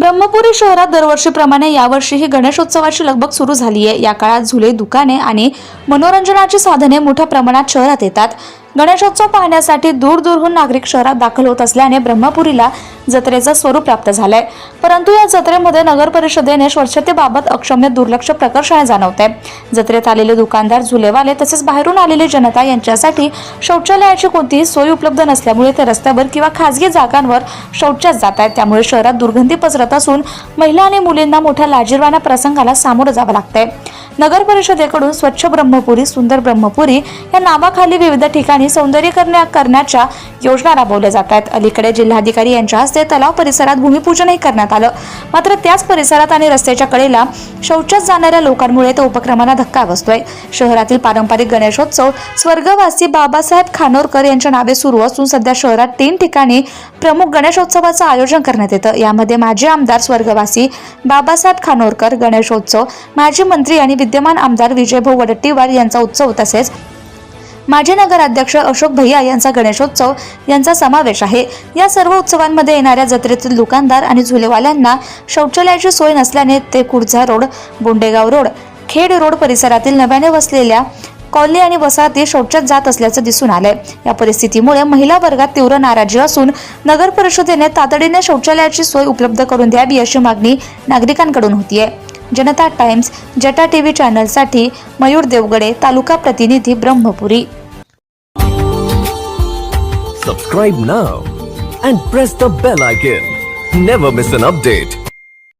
ब्रह्मपुरी शहरात दरवर्षीप्रमाणे यावर्षीही गणेशोत्सवाची लगबग सुरू झाली आहे या काळात झुले दुकाने आणि मनोरंजनाची साधने मोठ्या प्रमाणात शहरात येतात. गणेशोत्सव पाहण्यासाठी दूरदूरहून नागरिक शहरात दाखल होत असल्याने ब्रह्मपुरीला जत्रेचं स्वरूप प्राप्त झालंय. परंतु या जत्रेमध्ये नगर परिषदेने स्वच्छतेबाबत अक्षम्य दुर्लक्ष प्रकर्षाने जाणवत आहे जत्रेत आलेले दुकानदार झुलेवाले तसेच बाहेरून आलेली जनता यांच्यासाठी शौचालयाची कोणतीही सोय उपलब्ध नसल्यामुळे ते रस्त्यावर किंवा खासगी जागांवर शौचास जात आहेत. त्यामुळे शहरात दुर्गंधी पसरत असून महिला आणि मुलींना मोठ्या लाजीरवाना प्रसंगाला सामोरं जावं लागतंय. नगर परिषदेकडून स्वच्छ ब्रह्मपुरी सुंदर ब्रह्मपुरी या नावाखाली विविध ठिकाणी सौंदर्यीकरण करण्याच्या योजना राबवल्या जात आहेत. अलीकडे जिल्हाधिकारी यांच्या हस्ते तलाव परिसरात भूमिपूजनही करण्यात आलं. मात्र त्याच परिसरात आणि रस्त्याच्या कडेला शौचास जाणाऱ्या लोकांमुळे त्या उपक्रमांना धक्का बसतोय. शहरातील पारंपरिक गणेशोत्सव स्वर्गवासी बाबासाहेब खानोरकर यांच्या नावे सुरू असून सध्या शहरात तीन ठिकाणी प्रमुख गणेशोत्सवाचं आयोजन करण्यात येतं. यामध्ये माजी आमदार स्वर्गवासी बाबासाहेब खानोरकर गणेशोत्सव माजी मंत्री आणि विद्यमान आमदार विजयभाऊ वडट्टीवार यांचा उत्सव तसेच माजी नगराध्यक्ष अशोक भैया यांचा गणेशोत्सव यांचा समावेश आहे. या सर्व उत्सवांमध्ये येणाऱ्या जत्रेतील दुकानदार आणि झुलेवाल्यांना शौचालयाची सोय नसल्याने ते Kudzha road Bondegaon road Khed road परिसरातील नव्याने वसलेल्या कॉलनी आणि वसाहती शौचात जात असल्याचं दिसून आलंय या परिस्थितीमुळे महिला वर्गात तीव्र नाराजी असून नगर परिषदेने तातडीने शौचालयाची सोय उपलब्ध करून द्यावी अशी मागणी नागरिकांकडून होतीये. जनता टाइम्स जटा टीव्ही चॅनलसाठी मयूर देवगडे तालुका प्रतिनिधी Brahmapuri subscribe now and press the bell icon never miss an update